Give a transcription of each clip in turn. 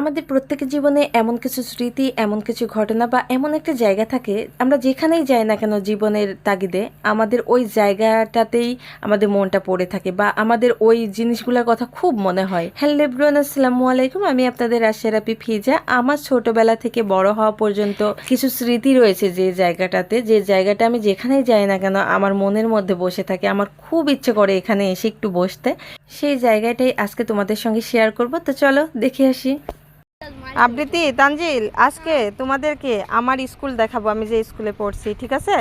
আমাদের প্রত্যেকের জীবনে এমন কিছু স্মৃতি, এমন কিছু ঘটনা বা এমন একটা জায়গা থাকে, আমরা যেখানেই যাই না কেন জীবনের তাগিদে, আমাদের ওই জায়গাটাতেই আমাদের মনটা পড়ে থাকে বা আমাদের ওই জিনিসগুলোর কথা খুব মনে হয়। হ্যালো এভরিওয়ান, আসসালামু আলাইকুম। আমি আপনাদের আশেরাপি ফিজা। আমার ছোটবেলা থেকে বড় হওয়া পর্যন্ত কিছু স্মৃতি রয়েছে যে জায়গাটাতে, যে জায়গাটা আমি যেখানেই যাই না কেন আমার মনের মধ্যে বসে থাকে। আমার খুব ইচ্ছে করে এখানে এসে একটু বসতে। সেই জায়গাটাই আজকে তোমাদের সঙ্গে শেয়ার করব। তো চলো, দেখে আসি। আবৃত্তি তানজিল আজকে তোমাদেরকে আমার স্কুল দেখাবো আমি যে স্কুলে পড়ছি ঠিক আছে?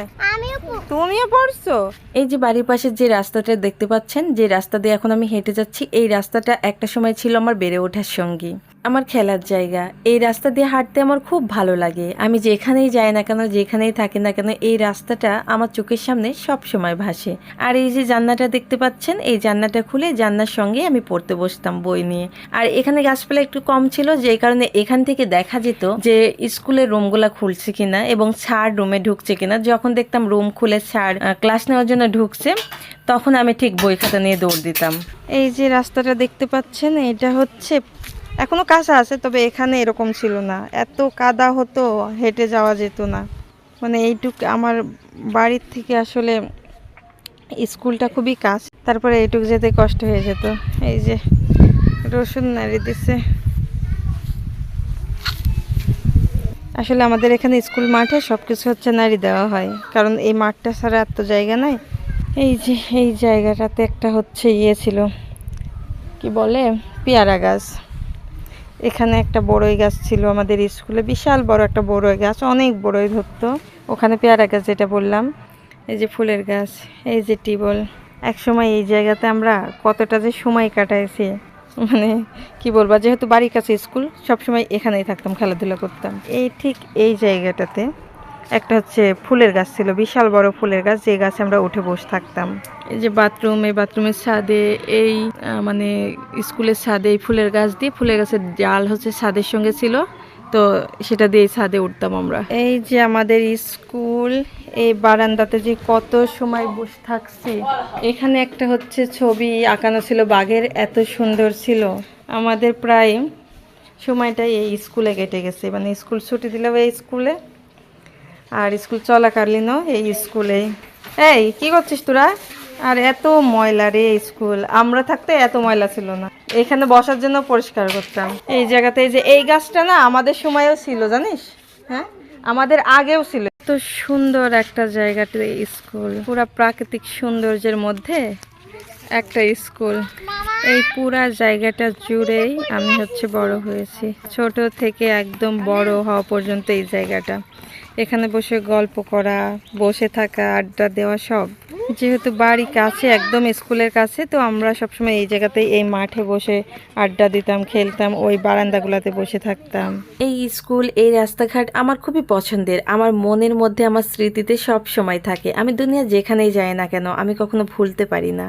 তুমিও পড়ছো? এই যে বাড়ির পাশে যে রাস্তাটা দেখতে পাচ্ছেন যে রাস্তা দিয়ে এখন আমি হেঁটে যাচ্ছি এই রাস্তাটা একটা সময় ছিল আমার বেড়ে ওঠার সঙ্গী। আমার খেলার জায়গা। এই রাস্তা দিয়ে হাঁটতে আমার খুব ভালো লাগে। আমি যেখানেই যাই না কেন, যেখানেই থাকি না কেন, এই রাস্তাটা আমার চোখের সামনে সব সময় ভাসে। আর এই যে জান্নাটা দেখতে পাচ্ছেন, এই জান্নাটা খুলে জান্নার সঙ্গে আমি পড়তে বসতাম বই নিয়ে। আর এখানে গাছপালা একটু কম ছিল, যে কারণে এখান থেকে দেখা যেত যে স্কুলের রুমগুলা খুলছে কিনা এবং স্যার রুমে ঢুকছে কিনা। যখন দেখতাম রুম খুলে স্যার ক্লাস নেওয়ার জন্য ঢুকছে, তখন আমি ঠিক বই খাতা নিয়ে দৌড় দিতাম। এই যে রাস্তাটা দেখতে পাচ্ছেন, এটা হচ্ছে এখনও কাঁচা আছে, তবে এখানে এরকম ছিল না। এত কাদা হতো, হেঁটে যাওয়া যেত না। মানে এইটুক আমার বাড়ির থেকে আসলে স্কুলটা খুবই কাজ তারপরে এইটুক যেতে কষ্ট হয়ে যেত। এই যে রসুন নাড়ি দিছে। আসলে আমাদের এখানে স্কুল মাঠে সব কিছু হচ্ছে নাড়ি দেওয়া হয়। কারণ এই মাঠটা ছাড়া এত জায়গা নাই। এই যে, এই জায়গাটাতে একটা হচ্ছে ইয়ে ছিল। কি বলে? পেয়ারা গাছ। এখানে একটা বড়ই গাছ ছিল আমাদের স্কুলে, বিশাল বড় একটা বড়ই গাছ, অনেক বড়ই ধরতো। ওখানে পেয়ারা গাছ যেটা বললাম, এই যে ফুলের গাছ, এই যে টিবল এক সময় এই জায়গাতে আমরা কতটা যে সময় কাটাইছি মানে কি বলব যেহেতু বাড়ির কাছে স্কুল, সবসময় এখানেই থাকতাম, খেলাধুলা করতাম। এই ঠিক এই জায়গাটাতে একটা হচ্ছে ফুলের গাছ ছিল বিশাল বড় ফুলের গাছ যে গাছে আমরা উঠে বসে থাকতাম। এই যে বাথরুম এই বাথরুমের ছাদে এই মানে স্কুলের ছাদে এই ফুলের গাছ দিয়ে ফুলের গাছের জাল হচ্ছে ছাদের সঙ্গে ছিল তো সেটা দিয়ে ছাদে উঠতাম আমরা। এই যে আমাদের স্কুল এই বারান্দাতে যে কত সময় বসে থাকছি এখানে একটা হচ্ছে ছবি আঁকানো ছিল বাঘের এত সুন্দর ছিল। আমাদের প্রায় সময়টাই এই স্কুলে কেটে গেছে মানে স্কুল ছুটি দিলেও এই স্কুলে আর স্কুল চলাকালীনও এই স্কুলে। এই, কি করছিস তোরা? আর এত ময়লা রে স্কুল। আমরা থাকতে এত ময়লা ছিল না। এখানে বসার জন্য পরিষ্কার করতাম। এই জায়গাতে এই যে এই গাছটা না আমাদের সময়েও ছিল, জানিস? হ্যাঁ? আমাদের আগেও ছিল। এত সুন্দর একটা জায়গাতে স্কুল। পুরা প্রাকৃতিক সৌন্দর্যের মধ্যে একটা স্কুল। এই পুরা জায়গাটা জুড়েই আমি হচ্ছে বড় হয়েছি। ছোট থেকে একদম বড় হওয়া পর্যন্ত এই জায়গাটা। এখানে বসে গল্প করা, বসে থাকা, আড্ডা দেওয়া সব। যেহেতু বাড়ি কাছে, একদম স্কুলের কাছে, তো আমরা সবসময় এই জায়গাতেই এই মাঠে বসে আড্ডা দিতাম, খেলতাম, ওই বারান্দাগুলোতে বসে থাকতাম। এই স্কুল, এই রাস্তাঘাট আমার খুবই পছন্দের। আমার মনের মধ্যে আমার স্মৃতিতে সব সময় থাকে। আমি দুনিয়া যেখানেই যাই না কেন, আমি কখনো ভুলতে পারি না।